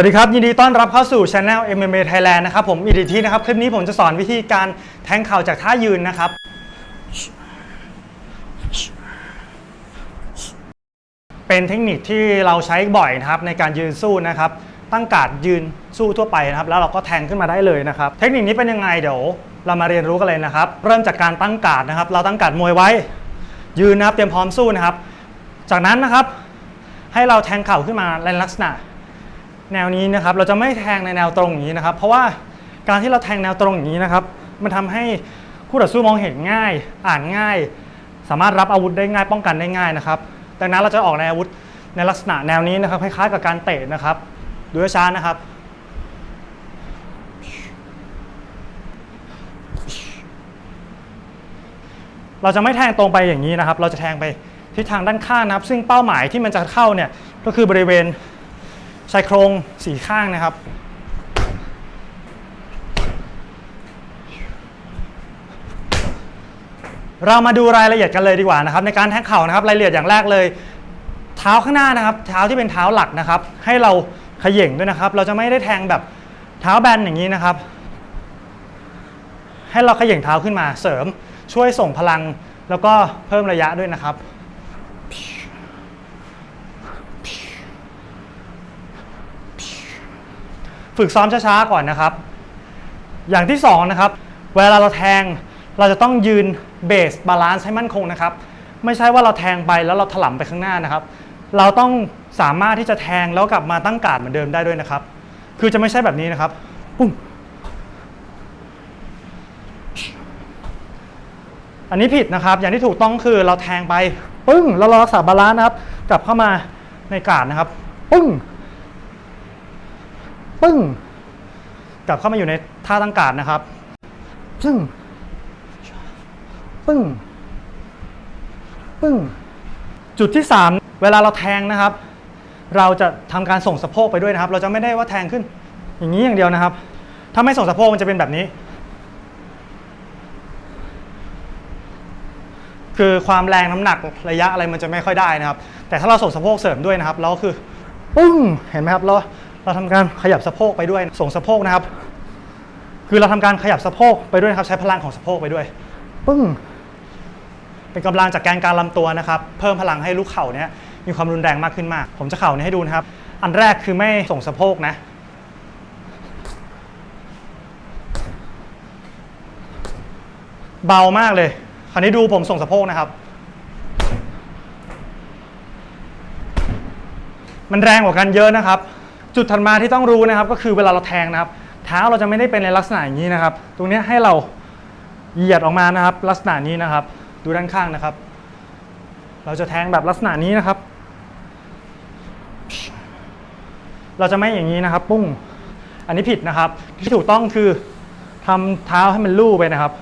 วัสดีครับ ยินดีต้อนรับเข้าสู่ช anel MMA Thailand นะครับผมอีดีทีนะครับ คลิปนี้ผมจะสอนวิธีการแทงเข่าจากท่ายืนนะครับ เป็นเทคนิคที่เราใช้บ่อยนะครับในการยืนสู้นะครับ ตั้งการดยืนสู้ทั่วไปนะครับ แล้วเราก็แทงขึ้นมาได้เลยนะครับ เทคนิคนี้เป็นยังไงเดี๋ยวเรามาเรียนรู้กันเลยนะครับ เริ่มจากการตั้งการดนะครับ เราตั้งการดมวยไว้ ยืนนะครับเตรียมพร้อมสู้นะครับ จากนั้นนะครับให้เราแทงเข่าขึ้นมาในลักษณะ แนวนี้นะครับเราจะไม่แทงในแนวตรงอย่างนี้นะครับ เพราะว่าการที่เราแทงแนวตรงอย่างนี้นะครับ มันทำให้คู่ต่อสู้มองเห็นง่าย อ่านง่าย สามารถรับอาวุธได้ง่ายป้องกันได้ง่ายนะครับดังนั้นเราจะออกในอาวุธในลักษณะแนวนี้นะครับคล้ายๆกับการเตะนะครับ ดูช้านะครับเราจะไม่แทงตรงไปอย่างนี้นะครับ เราจะแทงไปทิศทางด้านข้างนะครับ ซึ่งเป้าหมายที่มันจะเข้าเนี่ยก็คือบริเวณ ชายโครงสี่ข้างนะครับ เรามาดูรายละเอียดกันเลยดีกว่านะครับ ในการแทงเข่านะครับ รายละเอียดอย่างแรกเลย เท้าข้างหน้านะครับ เท้าที่เป็นเท้าหลักนะครับ ให้เราเขย่งด้วยนะครับ เราจะไม่ได้แทงแบบเท้าแบนอย่างนี้นะครับ ให้เราเขย่งเท้าขึ้นมาเสริมช่วยส่งพลังแล้วก็เพิ่มระยะด้วยนะครับ ฝึกซ้อมช้าๆก่อนนะครับ อย่างที่สองนะครับเวลาเราแทงเราจะต้องยืนเบสบาลานซ์ให้มั่นคงนะครับ ไม่ใช่ว่าเราแทงไปแล้วเราถลำไปข้างหน้านะครับ เราต้องสามารถที่จะแทงแล้วกลับมาตั้งการดเหมือนเดิมได้ด้วยนะครับ คือจะไม่ใช่แบบนี้นะครับปุ้งอันนี้ผิดนะครับ อย่างที่ถูกต้องคือเราแทงไป ปึ้งแล้วเรารักษาบาลานซ์นะครับ กลับเข้ามาในการดนะครับ ปึ้ง ปึ้ง กลับเข้ามาอยู่ในท่าตั้งการนะครับปึ้งปึ้ง ปึ้ง จุดที่ 3 เวลาเราแทงนะครับ เราจะทำการส่งสะโพกไปด้วยนะครับ เราจะไม่ได้ว่าแทงขึ้น อย่างนี้อย่างเดียวนะครับ ถ้าไม่ส่งสะโพกมันจะเป็นแบบนี้ คือความแรงน้ำหนักระยะอะไรมันจะไม่ค่อยได้นะครับ แต่ถ้าเราส่งสะโพกเสริมด้วยนะครับเราก็คือ ปึ้ง เห็นไหมครับเรา เราทำการขยับสะโพกไปด้วยส่งสะโพกนะครับ คือเราทำการขยับสะโพกไปด้วยนะครับ ใช้พลังของสะโพกไปด้วย ปึ้ง เป็นกำลังจากแกนกลารลำตัวนะครับ เพิ่มพลังให้ลูกเข่าเนี้ยมีความรุนแรงมากขึ้นมาก ผมจะเข่านี้ให้ดูนะครับ อันแรกคือไม่ส่งสะโพกนะ เบามากเลยคราวนี้ดูผมส่งสะโพกนะครับมันแรงกว่ากันเยอะนะครับ จุดถัดมาที่ต้องรู้นะครับ ก็คือเวลาเราแทงนะครับ เท้าเราจะไม่ได้เป็นในลักษณะอย่างนี้นะครับ ตรงนี้ให้เราเหยียดออกมานะครับ ลักษณะนี้นะครับ ดูด้านข้างนะครับ เราจะแทงแบบลักษณะนี้นะครับ เราจะไม่อย่างนี้นะครับ ปุ้ง อันนี้ผิดนะครับ ที่ถูกต้องคือทำเท้าให้มันลู่ไปนะครับ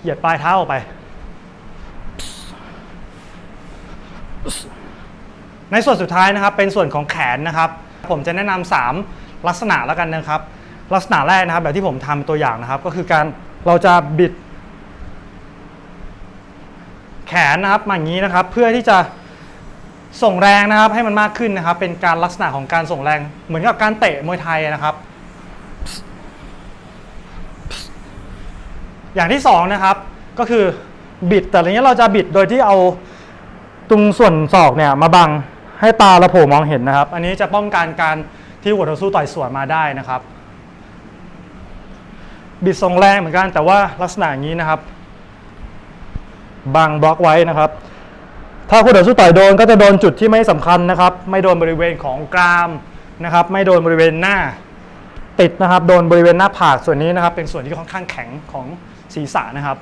เหยียดปลายเท้าออกไปในส่วนสุดท้ายนะครับเป็นส่วนของแขนนะครับ ผมจะแนะนำสามลักษณะแล้วกันนะครับ ลักษณะแรกนะครับแบบที่ผมทำตัวอย่างนะครับ ก็คือการเราจะบิด แขนนะครับมาอย่างนี้นะครับ เพื่อที่จะส่งแรงนะครับให้มันมากขึ้นนะครับ เป็นการลักษณะของการส่งแรงเหมือนกับการเตะมวยไทยนะครับ อย่างที่สองนะครับก็คือบิดแต่ทีนี้เราจะบิดโดยที่เอาตรงส่วนศอกเนี่ยมาบัง ให้ตาเราโผล่มองเห็นนะครับ อันนี้จะป้องกันการที่หัวต่อสู้ต่อยสวนมาได้นะครับ บิดทรงแรงเหมือนกันแต่ว่าลักษณะอย่างนี้นะครับบังบล็อกไว้นะครับ ถ้าคู่ต่อสู้ต่อยโดนก็จะโดนจุดที่ไม่สำคัญนะครับ ไม่โดนบริเวณของกรามนะครับ ไม่โดนบริเวณหน้าติดนะครับ โดนบริเวณหน้าผากส่วนนี้นะครับ เป็นส่วนที่ค่อนข้างแข็งของศีรษะนะครับ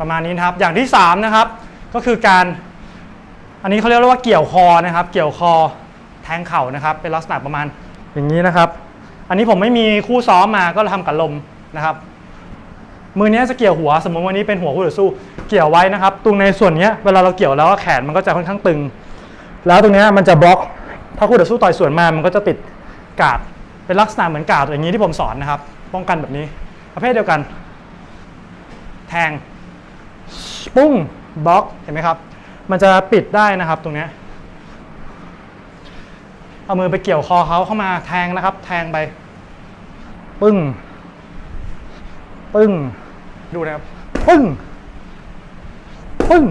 ประมาณนี้นะครับ อย่างที่สามนะครับก็คือการ อันนี้เขาเรียกว่าเกี่ยวคอนะครับ เกี่ยวคอแทงเข่านะครับ เป็นลักษณะประมาณอย่างนี้นะครับ อันนี้ผมไม่มีคู่ซ้อมมาก็ทำกับลมนะครับ มือเนี้ยจะเกี่ยวหัว สมมติวันนี้เป็นหัวคู่ต่อสู้ เกี่ยวไว้นะครับ ตรงในส่วนเนี้ยเวลาเราเกี่ยวแล้วแขนมันก็จะค่อนข้างตึง แล้วตรงเนี้ยมันจะบล็อก ถ้าคู่ต่อสู้ต่อยสวนมามันก็จะติดกาดเป็นลักษณะเหมือนกาดอย่างนี้ที่ผมสอนนะครับ ป้องกันแบบนี้ ประเภทเดียวกัน แทง ปุ้งบล็อกเห็นไหมครับ มันจะปิดได้นะครับตรงนี้เอามือไปเกี่ยวคอเขาเข้ามาแทงนะครับ แทงไป ปึ้ง ปึ้ง ดูนะครับ ปึ้ง ปึ้ง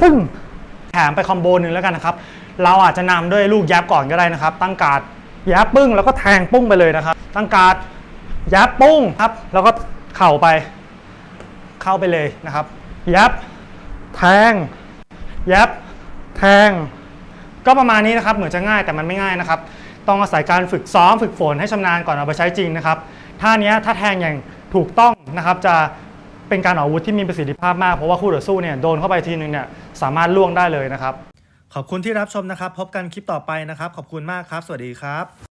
ปึ้ง แถมไปคอมโบหนึ่งแล้วกันนะครับ เราอาจจะนำด้วยลูกยับก่อนก็ได้นะครับ ตั้งการ์ดยับปึ้ง แล้วก็แทงปุ้งไปเลยนะครับ ตั้งการ์ดยับปุ้งครับ แล้วก็เข่าไป เข้าไปเลยนะครับ ยับ แทง ยับ แทง ก็ประมาณนี้นะครับ เหมือนจะง่ายแต่มันไม่ง่ายนะครับ ต้องอาศัยการฝึกซ้อมฝึกฝนให้ชำนาญก่อนเอาไปใช้จริงนะครับ ท่านี้ถ้าแทงอย่างถูกต้องนะครับ จะเป็นการออกอาวุธที่มีประสิทธิภาพมาก เพราะว่าคู่ต่อสู้เนี่ยโดนเข้าไปทีนึงเนี่ยสามารถล่วงได้เลยนะครับ ขอบคุณที่รับชมนะครับ พบกันคลิปต่อไปนะครับ ขอบคุณมากครับ สวัสดีครับ